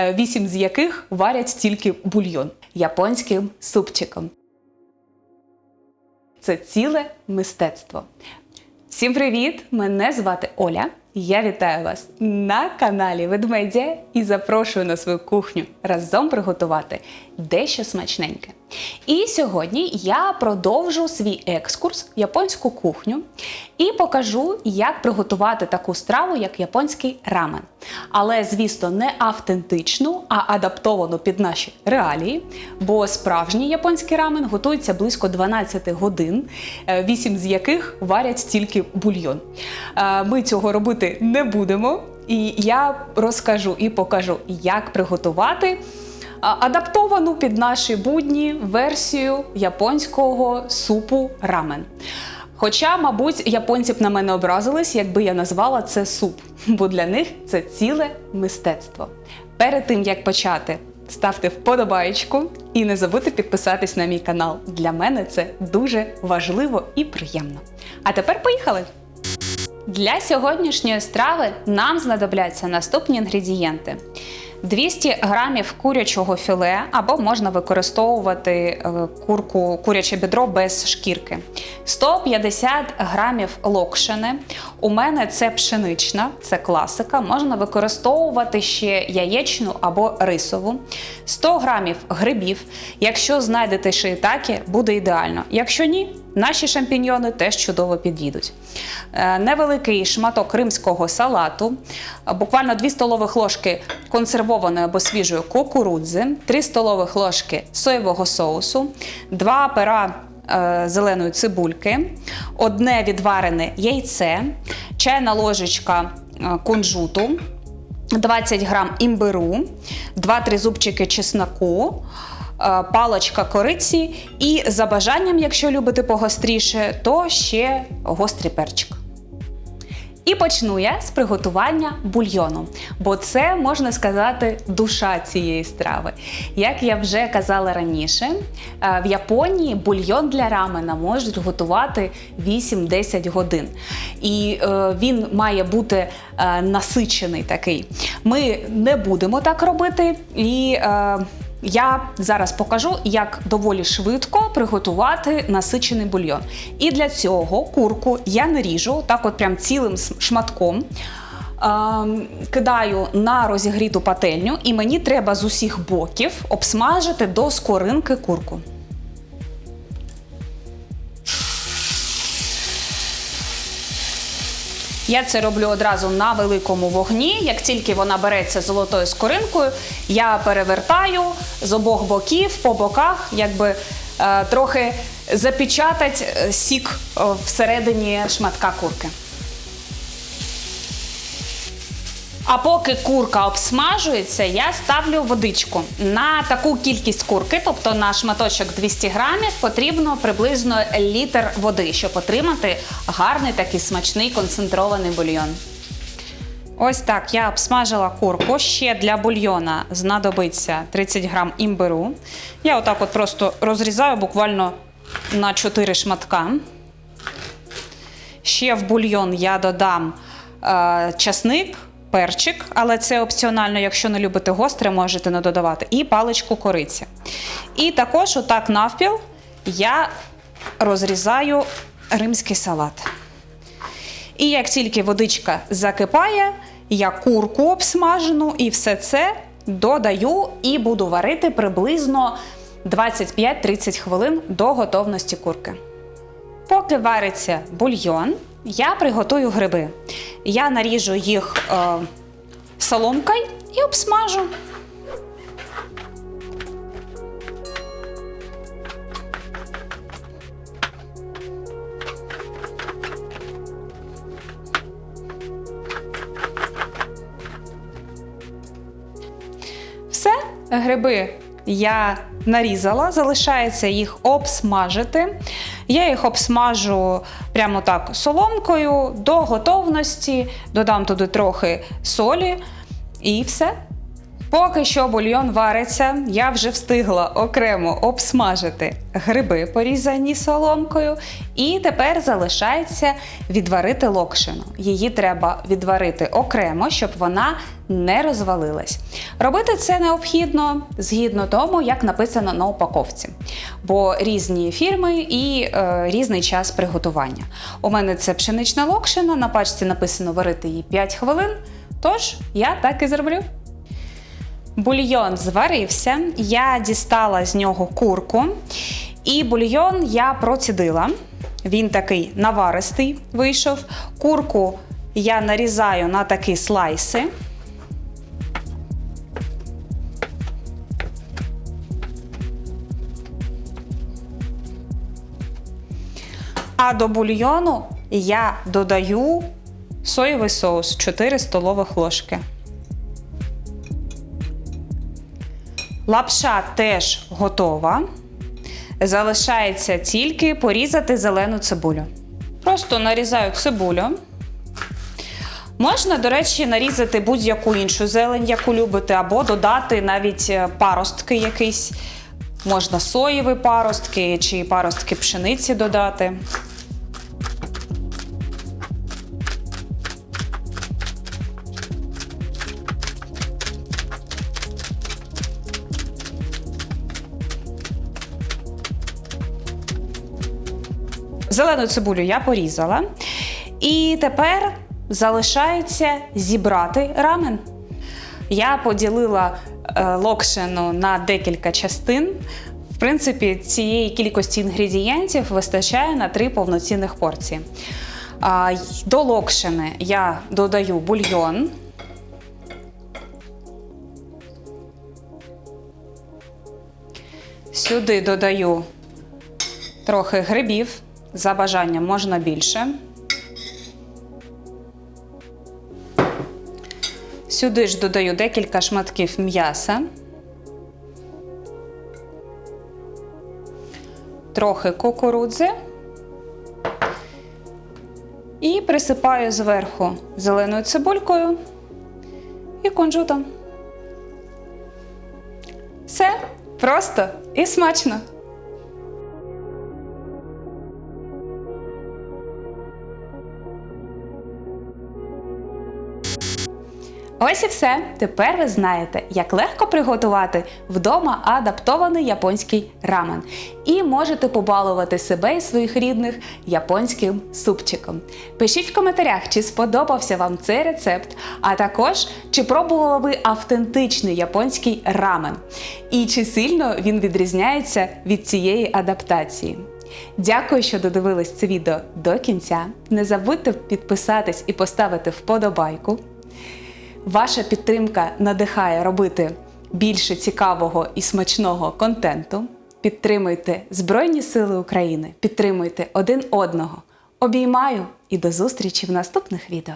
е, вісім з яких варять тільки бульйон японським супчиком. Це ціле мистецтво. Всім привіт! Мене звати Оля. Я вітаю вас на каналі Ведмедія і запрошую на свою кухню разом приготувати дещо смачненьке. І сьогодні я продовжу свій екскурс в японську кухню і покажу, як приготувати таку страву, як японський рамен. Але, звісно, не автентичну, а адаптовану під наші реалії. Бо справжній японський рамен готується близько 12 годин, 8 з яких варять тільки бульйон. Е, Ми цього робити не будемо. І я розкажу і покажу, як приготувати адаптовану під наші будні версію японського супу рамен. Хоча, мабуть, японці б на мене образились, якби я назвала це суп, бо для них це ціле мистецтво. Перед тим як почати, ставте вподобаєчку і не забудьте підписатись на мій канал. Для мене це дуже важливо і приємно. А тепер поїхали! Для сьогоднішньої страви нам знадобляться наступні інгредієнти: 200 грамів курячого філе, або можна використовувати е, курку, куряче бідро без шкірки, 150 грамів локшини. У мене це пшенична, це класика. Можна використовувати ще яєчну або рисову, 100 грамів грибів. Якщо знайдете шиїтакі, буде ідеально. Якщо ні, Наші шампіньйони теж чудово підійдуть. Е, Невеликий шматок римського салату, буквально 2 столових ложки консервованої або свіжої кукурудзи, 3 столових ложки соєвого соусу, 2 пера е, зеленої цибульки, одне відварене яйце, чайна ложечка е, кунжуту. 20 грам імбиру, 2-3 зубчики чесноку, е, палочка кориці і за бажанням, якщо любите погостріше, то ще гострий перчик. І почну я з приготування бульйону, бо це можна сказати душа цієї страви. Як я вже казала раніше, е, в Японії бульйон для рамена можуть готувати 8-10 годин. І е, він має бути е, насичений такий. Ми не будемо так робити. І я зараз покажу, як доволі швидко приготувати насичений бульйон. І для цього курку я наріжу так, от прям цілим шматком. Ем, кидаю на розігріту пательню, і мені треба з усіх боків обсмажити до скоринки курку. Я це роблю одразу на великому вогні. Як тільки вона береться золотою скоринкою, я перевертаю з обох боків, по боках, якби е, трохи запечатать е, сік е, всередині шматка курки. А поки курка обсмажується, я ставлю водичку. На таку кількість курки, тобто на шматочок 200 грамів, потрібно приблизно літр води, щоб отримати гарний такий смачний концентрований бульйон. Ось так я обсмажила курку. Ще для бульйона знадобиться 30 грам імбиру. Я отак от просто розрізаю буквально на 4 шматка. Ще в бульйон я додам е, часник, перчик, але це опціонально, якщо не любите гостре, можете не додавати, і паличку кориці. І також, отак навпіл, я розрізаю римський салат. І як тільки водичка закипає, я курку обсмажену і все це додаю і буду варити приблизно 25-30 хвилин до готовності курки. Поки вариться бульйон, я приготую гриби. Я наріжу їх е, соломкою і обсмажу. Все, гриби я нарізала, залишається їх обсмажити. Я їх обсмажу прямо так соломкою до готовності, додам туди трохи солі і все. Поки що бульйон вариться, я вже встигла окремо обсмажити гриби, порізані соломкою, і тепер залишається відварити локшину. Її треба відварити окремо, щоб вона не розвалилась. Робити це необхідно згідно тому, як написано на упаковці, бо різні фірми і е, різний час приготування. У мене це пшенична локшина, на пачці написано варити її 5 хвилин. Тож я так і зроблю. Бульйон зварився, я дістала з нього курку, і бульйон я процідила. Він такий наваристий вийшов. Курку я нарізаю на такі слайси. А до бульйону я додаю соєвий соус 4 столових ложки. Лапша теж готова. Залишається тільки порізати зелену цибулю. Просто нарізаю цибулю. Можна, до речі, нарізати будь-яку іншу зелень, яку любите, або додати навіть е, паростки якісь. Можна соєві паростки чи паростки пшениці додати. Зелену цибулю я порізала. І тепер залишається зібрати рамен. Я поділила е, локшину на декілька частин. В принципі, цієї кількості інгредієнтів вистачає на три повноцінних порції. До локшини я додаю бульйон. Сюди додаю трохи грибів. За бажанням можна більше. Сюди ж додаю декілька шматків м'яса. Трохи кукурудзи. І присипаю зверху зеленою цибулькою і кунжутом. Все просто і смачно. Ось і все. Тепер ви знаєте, як легко приготувати вдома адаптований японський рамен. І можете побалувати себе і своїх рідних японським супчиком. Пишіть в коментарях, чи сподобався вам цей рецепт, а також чи пробували ви автентичний японський рамен, і чи сильно він відрізняється від цієї адаптації. Дякую, що додивились це відео до кінця. Не забудьте підписатись і поставити вподобайку. Ваша підтримка надихає робити більше цікавого і смачного контенту. Підтримуйте Збройні Сили України, підтримуйте один одного. Обіймаю і до зустрічі в наступних відео.